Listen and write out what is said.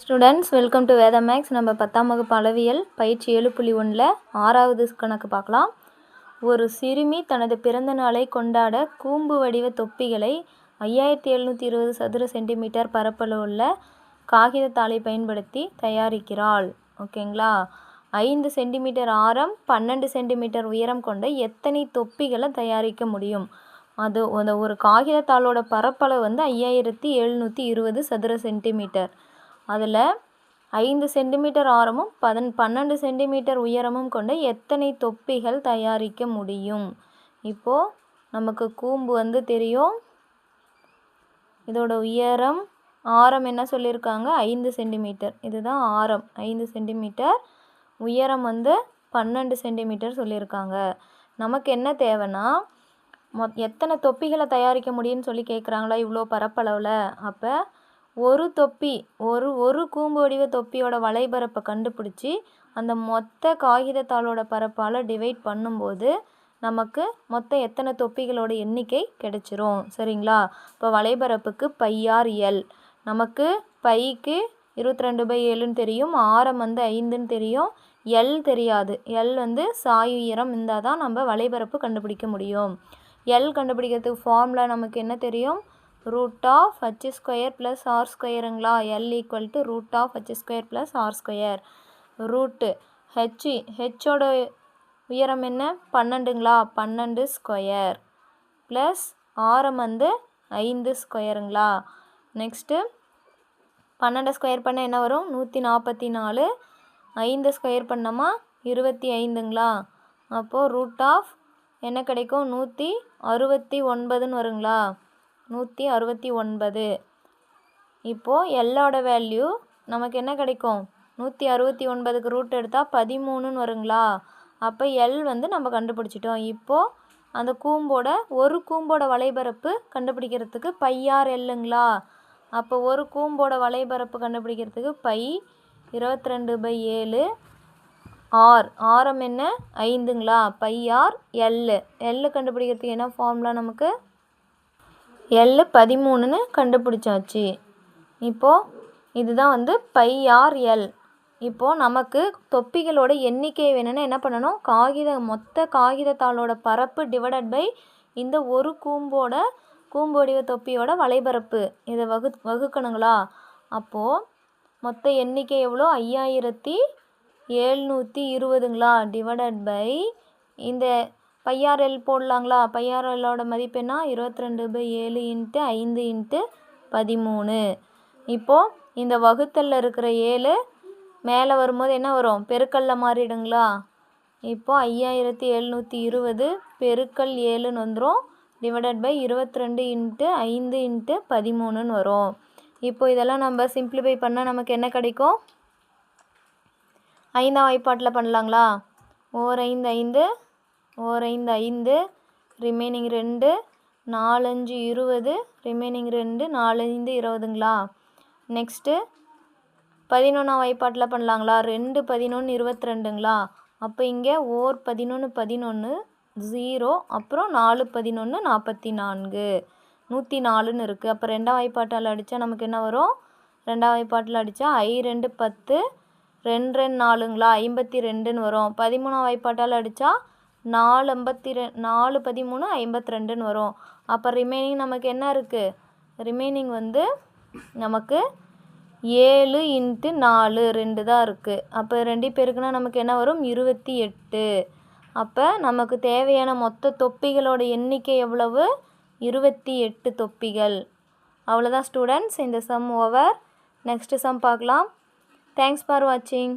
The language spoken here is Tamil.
Students welcome to Vedha maths நம்ம பத்தாம் வகுப்பு அளவியல் பயிற்சி ஏழு புள்ளி ஒன்றில் ஆறாவது கணக்கு பார்க்கலாம். ஒரு சிறுமி தனது பிறந்த நாளை கொண்டாட கூம்பு வடிவ தொப்பிகளை ஐயாயிரத்தி எழுநூற்றி இருபது சதுர சென்டிமீட்டர் பரப்பளவுள்ள காகிதத்தாளை பயன்படுத்தி தயாரிக்கிறாள். ஓகேங்களா ஐந்து சென்டிமீட்டர் ஆரம் பன்னெண்டு சென்டிமீட்டர் உயரம் கொண்ட எத்தனை தொப்பிகளை தயாரிக்க முடியும்? அது அந்த ஒரு காகிதத்தாளோட பரப்பளவு வந்து ஐயாயிரத்தி எழுநூற்றி இருபது சதுர சென்டிமீட்டர். அதில் ஐந்து சென்டிமீட்டர் ஆரமும் பதன் பன்னெண்டு சென்டிமீட்டர் உயரமும் கொண்ட எத்தனை தொப்பிகள் தயாரிக்க முடியும்? இப்போது நமக்கு கூம்பு வந்து தெரியும். இதோட உயரம் ஆரம் என்ன சொல்லியிருக்காங்க? ஐந்து சென்டிமீட்டர். இதுதான் ஆரம். ஐந்து சென்டிமீட்டர். உயரம் வந்து பன்னெண்டு சென்டிமீட்டர் சொல்லியிருக்காங்க. நமக்கு என்ன தேவைன்னா மொ எத்தனை தொப்பிகளை தயாரிக்க முடியும்னு சொல்லி கேட்குறாங்களா இவ்வளோ பரப்பளவில். அப்போ ஒரு தொப்பி ஒரு ஒரு கூம்பு வடிவ தொப்பியோட வலைபரப்பை கண்டுபிடிச்சி அந்த மொத்த காகிதத்தாளோட பரப்பால் டிவைட் பண்ணும்போது நமக்கு மொத்தம் எத்தனை தொப்பிகளோட எண்ணிக்கை கிடைச்சிரும் சரிங்களா? இப்போ வலைபரப்புக்கு பையார் எல் நமக்கு பைக்கு இருபத்தி ரெண்டு பை ஏழுன்னு தெரியும் ஆரம் வந்து ஐந்துன்னு தெரியும் எல் தெரியாது. எல் வந்து சாய் உயரம் இருந்தால் தான் நம்ம வலைபரப்பு கண்டுபிடிக்க முடியும். எல் கண்டுபிடிக்கிறதுக்கு ஃபார்முலா நமக்கு என்ன தெரியும்? Root of h square plus r ஸ்கொயருங்களா? L equal to root of h square plus r square. Root h ஹெச்சோட உயரம் என்ன? பன்னெண்டுங்களா? பன்னெண்டு ஸ்கொயர் ப்ளஸ் ஆரம் வந்து ஐந்து ஸ்கொயருங்களா? நெக்ஸ்ட்டு பன்னெண்டு ஸ்கொயர் பண்ண என்ன வரும்? நூற்றி நாற்பத்தி நாலு ஐந்து ஸ்கொயர் பண்ணோமா? இருபத்தி ஐந்துங்களா? அப்போது ரூட் ஆஃப் என்ன கிடைக்கும்? நூற்றி அறுபத்தி ஒன்பதுன்னு வருங்களா? நூற்றி அறுபத்தி ஒன்பது. இப்போது எல்லோட வேல்யூ நமக்கு என்ன கிடைக்கும்? நூற்றி அறுபத்தி ஒன்பதுக்கு ரூட் எடுத்தால் பதிமூணுன்னு வருங்களா? அப்போ எல் வந்து நம்ம கண்டுபிடிச்சிட்டோம். இப்போது அந்த கூம்போட ஒரு கூம்போட வலைபரப்பு கண்டுபிடிக்கிறதுக்கு பையார் எல்லுங்களா அப்போ ஒரு கூம்போட வலைபரப்பு கண்டுபிடிக்கிறதுக்கு பை இருபத்தி ரெண்டு பை ஏழு ஆர் ஆரம் என்ன? ஐந்துங்களா? பை ஆர் எல்லு எல்லு கண்டுபிடிக்கிறதுக்கு என்ன ஃபார்முலா நமக்கு? எல் பதிமூணுன்னு கண்டுபிடிச்சாச்சு. இப்போது இதுதான் வந்து பை ஆர் எல் இப்போது நமக்கு தொப்பிகளோட எண்ணிக்கை வேணும்னா என்ன பண்ணணும்? காகித மொத்த காகிதத்தாளோட பரப்பு டிவைடட் பை இந்த ஒரு கூம்போட கூம்பொடிவ தொப்பியோட வலைபரப்பு. இதை வகு வகுக்கணுங்களா? அப்போது மொத்த எண்ணிக்கை எவ்வளோ? ஐயாயிரத்தி ஏழ்நூற்றி இருபதுங்களா? டிவைடட் பை இந்த பையார்எல் போடலாங்களா? பையார்எல்லோட மதிப்பு என்ன இருபத்தி ரெண்டு பை ஏழு இன்ட்டு ஐந்து இன்ட்டு பதிமூணு. இப்போது இந்த வகுத்தலில் இருக்கிற ஏழு மேலே வரும்போது என்ன வரும்? பெருக்கல்ல மாறிடுங்களா? இப்போது ஐயாயிரத்தி எழுநூற்றி இருபது பெருக்கல் ஏழுன்னு வந்துடும் டிவைடட் பை இருபத்தி ரெண்டு இன்ட்டு ஐந்து இன்ட்டு பதிமூணுன்னு வரும். இப்போ இதெல்லாம் நம்ம சிம்பிளிஃபை பண்ணால் நமக்கு என்ன கிடைக்கும்? ஐந்தாம் வாய்ப்பாட்டில் பண்ணலாங்களா? ஓர் ஐந்து ஐந்து ஓர் ஐந்து ஐந்து. ரிமைனிங் ரெண்டு நாலஞ்சு இருபது. ரிமைனிங் ரெண்டு நாலஞ்சு இருபதுங்களா? நெக்ஸ்ட்டு பதினொன்றாம் வாய்ப்பாட்டில் பண்ணலாங்களா? ரெண்டு பதினொன்று இருபத்தி ரெண்டுங்களா அப்போ இங்கே ஓர் பதினொன்று பதினொன்று ஜீரோ அப்புறம் நாலு பதினொன்று நாற்பத்தி நான்கு நூற்றி நாலுன்னு இருக்குது அப்போ ரெண்டாம் வாய்ப்பாட்டால் அடித்தா நமக்கு என்ன வரும்? ரெண்டாம் வாய்ப்பாட்டில் அடித்தா ஐ ரெண்டு பத்து ரெண்டு ரெண்டு நாலுங்களா? ஐம்பத்தி ரெண்டுன்னு வரும். பதிமூணாம் வாய்ப்பாட்டால் அடித்தா நாலு ஐம்பத்தி ரெ நாலு பதிமூணு ஐம்பத்தி ரெண்டுன்னு வரும். அப்போ ரிமைனிங் நமக்கு என்ன இருக்குது ரிமைனிங் வந்து நமக்கு ஏழு இன்ட்டு நாலு ரெண்டு தான் இருக்குது அப்போ ரெண்டு பேருக்குன்னா நமக்கு என்ன வரும்? இருபத்தி எட்டு. அப்போ நமக்கு தேவையான மொத்த தொப்பிகளோட எண்ணிக்கை எவ்வளவு? இருபத்தி எட்டு தொப்பிகள். அவ்வளோதான் ஸ்டூடெண்ட்ஸ் இந்த சம் ஓவர் நெக்ஸ்ட்டு சம் பார்க்கலாம். தேங்க்ஸ் ஃபார் வாட்சிங்